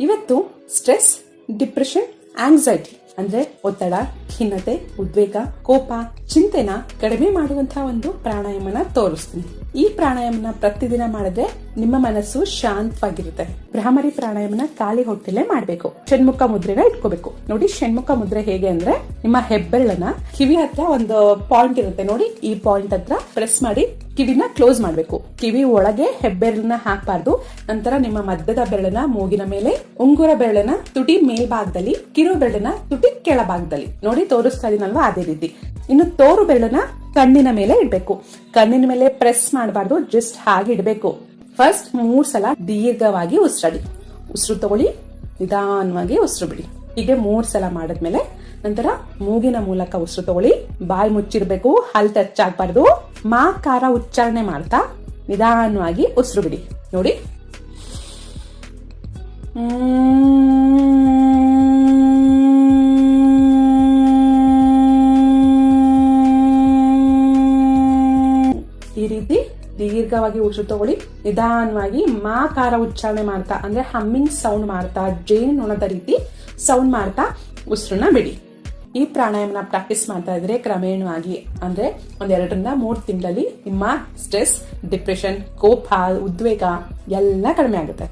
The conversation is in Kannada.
ಇವತ್ತು ಸ್ಟ್ರೆಸ್ ಡಿಪ್ರೆಷನ್ ಆಂಗ್ಸೈಟಿ ಅಂದ್ರೆ ಒತ್ತಡ ಖಿನ್ನತೆ ಉದ್ವೇಗ ಕೋಪ ಚಿಂತೆನ ಕಡಿಮೆ ಮಾಡುವಂತಹ ಒಂದು ಪ್ರಾಣಾಯಾಮನ ತೋರಿಸ್ತೀನಿ. ಈ ಪ್ರಾಣಾಯಾಮನ ಪ್ರತಿದಿನ ಮಾಡಿದ್ರೆ ನಿಮ್ಮ ಮನಸ್ಸು ಶಾಂತವಾಗಿರುತ್ತೆ. ಭ್ರಾಮರಿ ಪ್ರಾಣಾಯಾಮನ ಖಾಲಿ ಹೊಟ್ಟೆಲೆ ಮಾಡಬೇಕು. ಷಣ್ಮುಖ ಮುದ್ರೆನ ಇಟ್ಕೋಬೇಕು. ನೋಡಿ, ಷಣ್ಮುಖ ಮುದ್ರೆ ಹೇಗೆ ಅಂದ್ರೆ ನಿಮ್ಮ ಹೆಬ್ಬೆರಳನ್ನ ಕಿವಿ ಹತ್ರ ಒಂದು ಪಾಯಿಂಟ್ ಇರುತ್ತೆ. ನೋಡಿ, ಈ ಪಾಯಿಂಟ್ ಹತ್ರ ಪ್ರೆಸ್ ಮಾಡಿ ಕಿವಿನ ಕ್ಲೋಸ್ ಮಾಡಬೇಕು. ಕಿವಿ ಒಳಗೆ ಹೆಬ್ಬೆರಳನ್ನ ಹಾಕಬಾರ್ದು. ನಂತರ ನಿಮ್ಮ ಮಧ್ಯದ ಬೆರಳನ್ನ ಮೂಗಿನ ಮೇಲೆ, ಉಂಗುರ ಬೆರಳನ್ನ ತುಟಿ ಮೇಲ್ಭಾಗದಲ್ಲಿ, ಕಿರು ಬೆರಳನ್ನ ತುಟಿ ಕೆಳಭಾಗದಲ್ಲಿ. ನೋಡಿ, ತೋರಿಸ್ತಾ ಇದೀನಲ್ವಾ? ಅದೇ ರೀತಿ. ಇನ್ನು ತೋರು ಬೆರಳನ್ನ ಕಣ್ಣಿನ ಮೇಲೆ ಇಡಬೇಕು. ಕಣ್ಣಿನ ಮೇಲೆ ಪ್ರೆಸ್ ಮಾಡಬಾರ್ದು ಜಸ್ಟ್ ಹಾಗೆ ಇಡಬೇಕು. ಫಸ್ಟ್ ಮೂರ್ ಸಲ ದೀರ್ಘವಾಗಿ ಉಸಿರಾಡಿ. ಉಸಿರು ತಗೊಳ್ಳಿ, ನಿಧಾನವಾಗಿ ಉಸಿರು ಬಿಡಿ. ಹೀಗೆ ಮೂರ್ ಸಲ ಮಾಡಿದ್ಮೇಲೆ ನಂತರ ಮೂಗಿನ ಮೂಲಕ ಉಸಿರು ತಗೊಳ್ಳಿ. ಬಾಯಿ ಮುಚ್ಚಿರ್ಬೇಕು, ಹಲ್ ಟಚ್ ಆಗ್ಬಾರ್ದು. ಮಾ ಕಾರ ಉಚ್ಚಾರಣೆ ಮಾಡ್ತಾ ನಿಧಾನವಾಗಿ ಉಸಿರು ಬಿಡಿ. ನೋಡಿ. ರೀತಿ ದೀರ್ಘವಾಗಿ ಉಸಿರು ತಗೊಳ್ಳಿ. ನಿಧಾನವಾಗಿ ಮಾ ಕಾರ ಉಚ್ಚಾರಣೆ ಮಾಡ್ತಾ, ಅಂದ್ರೆ ಹಮ್ಮಿಂಗ್ ಸೌಂಡ್ ಮಾಡ್ತಾ, ಜೇನು ನೊಣದ ರೀತಿ ಸೌಂಡ್ ಮಾಡ್ತಾ ಉಸಿರನ್ನ ಬಿಡಿ. ಈ ಪ್ರಾಣಾಯಾಮನ ಪ್ರಾಕ್ಟೀಸ್ ಮಾಡ್ತಾ ಇದ್ರೆ ಕ್ರಮೇಣವಾಗಿ, ಅಂದ್ರೆ ಒಂದೆರಡರಿಂದ ಮೂರು ತಿಂಗಳಲ್ಲಿ ನಿಮ್ಮ ಸ್ಟ್ರೆಸ್ ಡಿಪ್ರೆಷನ್ ಕೋಪ, ಉದ್ವೇಗ ಎಲ್ಲ ಕಡಿಮೆ ಆಗುತ್ತೆ.